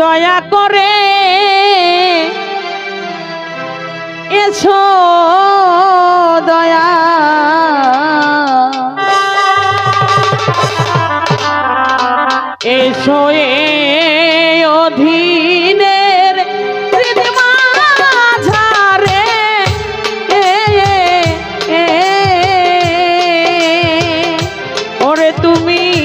দয়া করে এসো দয়া। এসো এ অধীনের ওরে তুমি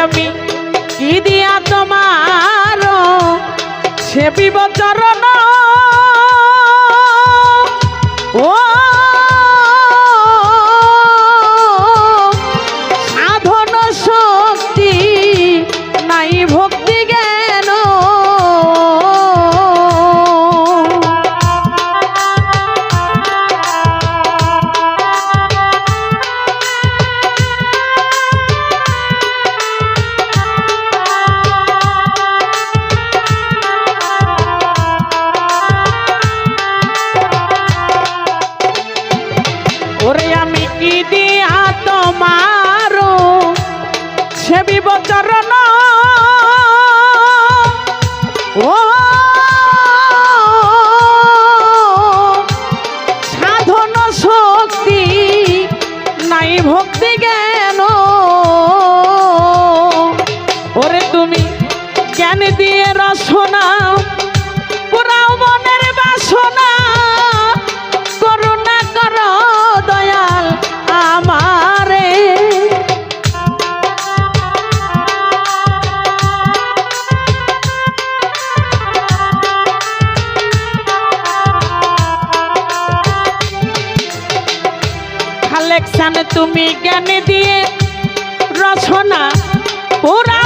আমি কি দিয়া তোমার সে বিবচরণ ও সে বিবচরণ। ও সাধন শক্তি নাই ভক্তি জ্ঞান। ওরে তুমি জ্ঞান দিয়ে রসনা কালেকশন তুমি জ্ঞান দিয়ে রচনা পুরা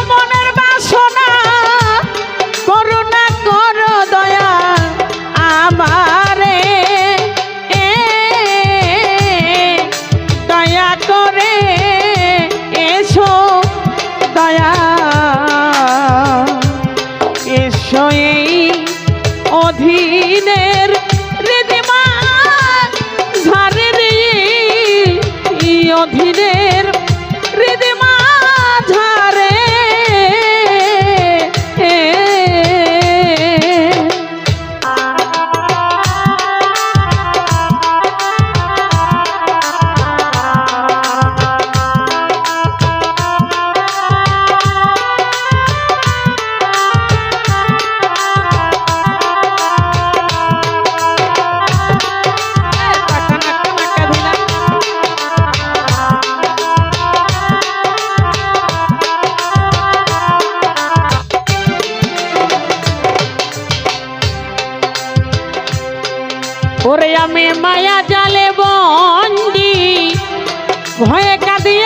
ওরে আমি মায়া জালে বন্দি। ভয়ে কাঁদি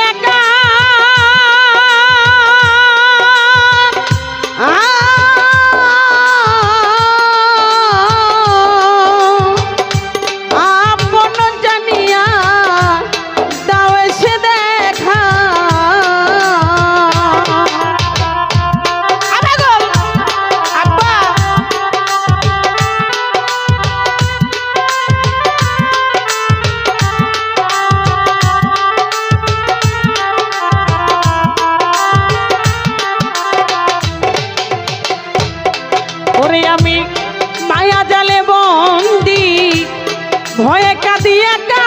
ওরে আমি মায়া জালে বন্দি ভয়ে কাঁদি একা।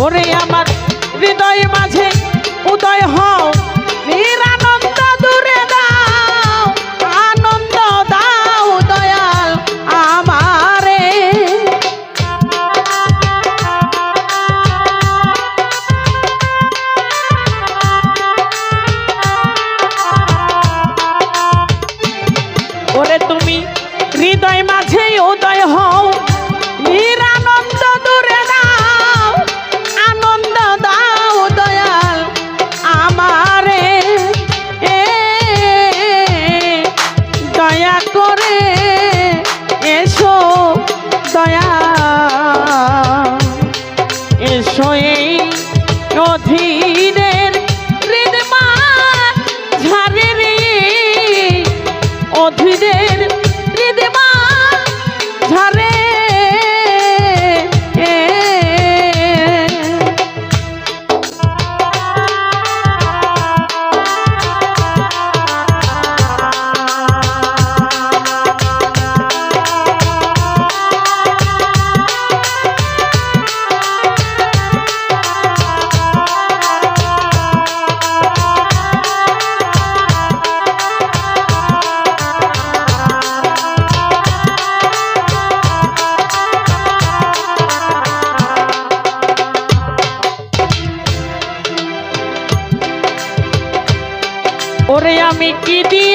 ওরে আমার হৃদয় মাঝে কি দিয়া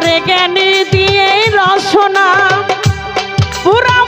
আমারে জ্ঞানী দিয়ে রসনা। পুরা